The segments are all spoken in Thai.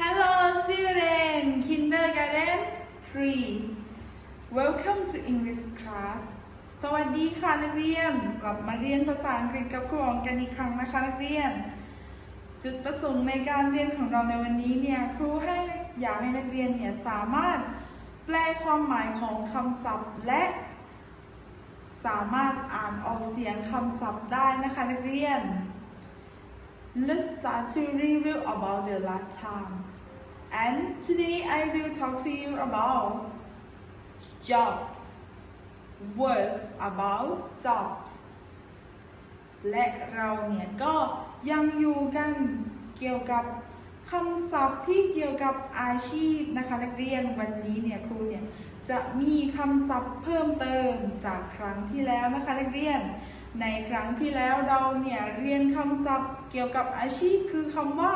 Hello, student, kindergarten 3. Welcome to English class. สวัสดีค่ะนักเรียน กลับมาเรียนภาษาอังกฤษกับครูอองกันอีกครั้งนะคะนักเรียน จุดประสงค์ในการเรียนของเราในวันนี้เนี่ยครูให้อยากให้นักเรียนเนี่ยสามารถแปลความหมายของคำศัพท์และ สามารถอ่านออกเสียงคำศัพท์ได้นะคะนักเรียน Let's start to review about the last time. And today I will talk to you about jobs. Words about jobs. และเราเนี่ยก็ ยังอยู่กันเกี่ยวกับคำศัพท์ที่เกี่ยวกับอาชีพนะคะนักเรียนวันนี้เนี่ยครูเนี่ยจะมีคำศัพท์เพิ่มเติมจากครั้งที่แล้วนะคะนักเรียน ในครั้งที่แล้วเราเนี่ยเรียนคำศัพท์เกี่ยวกับอาชีพคือคำว่า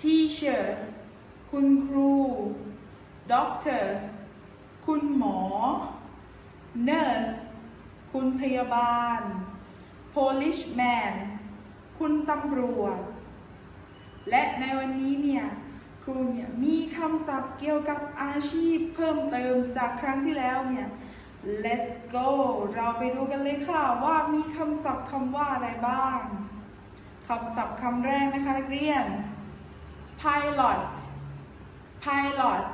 teacher คุณครู doctor คุณหมอ nurse คุณพยาบาล policeman คุณตำรวจ และในวันนี้เนี่ยครูเนี่ยมีคำศัพท์เกี่ยวกับอาชีพเพิ่มเติมจากครั้งที่แล้วเนี่ย let's go เราไปดูกันเลยค่ะว่ามีคำศัพท์คำว่าอะไรบ้างคำศัพท์คำแรกนะคะนักเรียน pilot pilot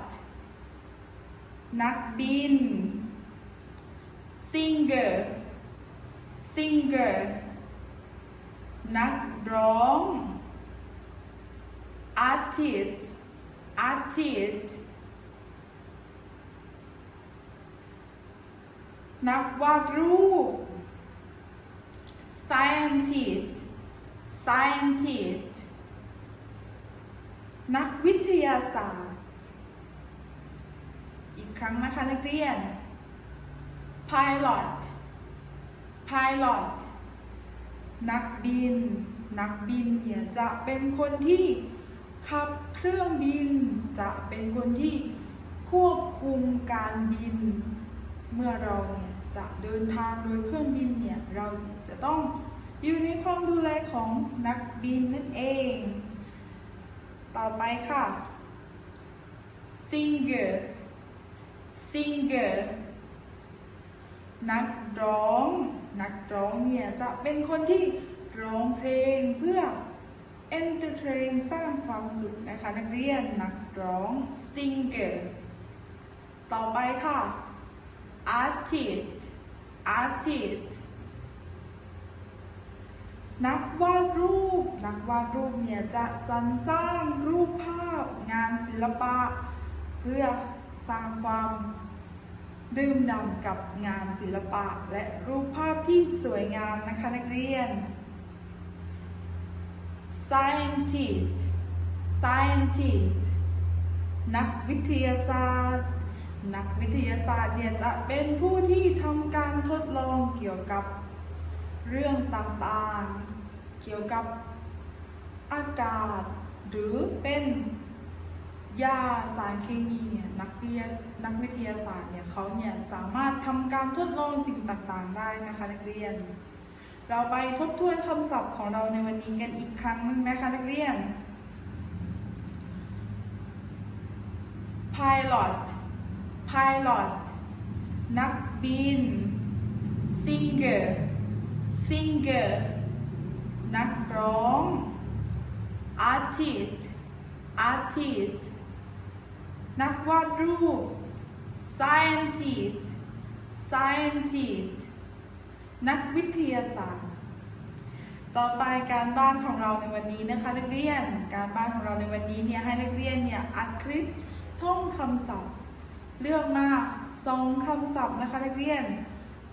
นักบิน singer singer นักร้อง artist artist นักวาดรูป scientist scientist นักวิทยาศาสตร์ อีกครั้งนะคะนักเรียน pilot pilot นักบิน นักบินเนี่ยจะเป็นคนที่ขับเครื่องบิน จะเป็นคนที่ควบคุมการบิน เมื่อเราเนี่ยจะเดินทางโดยเครื่องบินเนี่ยเราจะต้องอยู่ในความดูแลของนักบินนั่นเอง ต่อไปค่ะ singer singer นักร้อง นักร้องเนี่ยจะเป็นคนที่ร้องเพลงเพื่อ entertain สร้างความสุขนะคะนักเรียนนักร้อง singer ต่อไปค่ะ artist artist นักวาดรูป นักวาดรูปเนี่ยจะสรรสร้างรูปภาพงานศิลปะ เพื่อสร้างความ ดื่มด่ำกับงานศิลปะและรูปภาพที่สวยงามนะคะนักเรียน scientist scientist นักวิทยาศาสตร์ นักวิทยาศาสตร์เนี่ยจะเป็นผู้ที่ทำการทดลองเกี่ยวกับเรื่องต่างๆ เกี่ยวกับอากาศ หรือเป็นยาสารเคมีเนี่ยนักวิทยา นักวิทยาศาสตร์เนี่ยเขาเนี่ยสามารถทำการทดลองสิ่งต่างๆ ได้นะคะนักเรียน เราไปทบทวนคำศัพท์ของเราในวันนี้กันอีกครั้งหนึงนะคะนักเรียน pilot pilot นักบิน singer singer นักร้อง artist artist นักวาดรูป scientist scientist นักวิทยาศาสตร์ ต่อไปการบ้านของเราในวันนี้นะคะนักเรียน การบ้านของเราในวันนี้เนี่ยให้นักเรียนเนี่ยอัดคลิปท่องคำศัพท์ เลือกมาสองคำศัพท์นะคะนักเรียน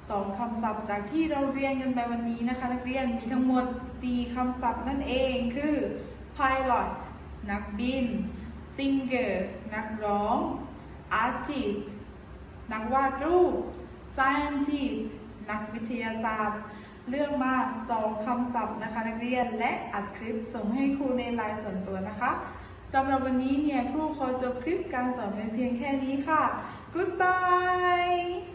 สองคำศัพท์จากที่เราเรียนกันไปวันนี้นะคะนักเรียนมีทั้งหมด 4คำศัพท์นั่นเองคือ pilot นักบิน singer นักร้อง artist นักวาดรูป scientist นักวิทยาศาสตร์ เลือกมาสองคำศัพท์นะคะนักเรียนและอัดคลิปส่งให้ครูในไลน์ส่วนตัวนะคะสำหรับวันนี้เนี่ยครูขอจบคลิปการสอนเพียงแค่นี้ค่ะ goodbye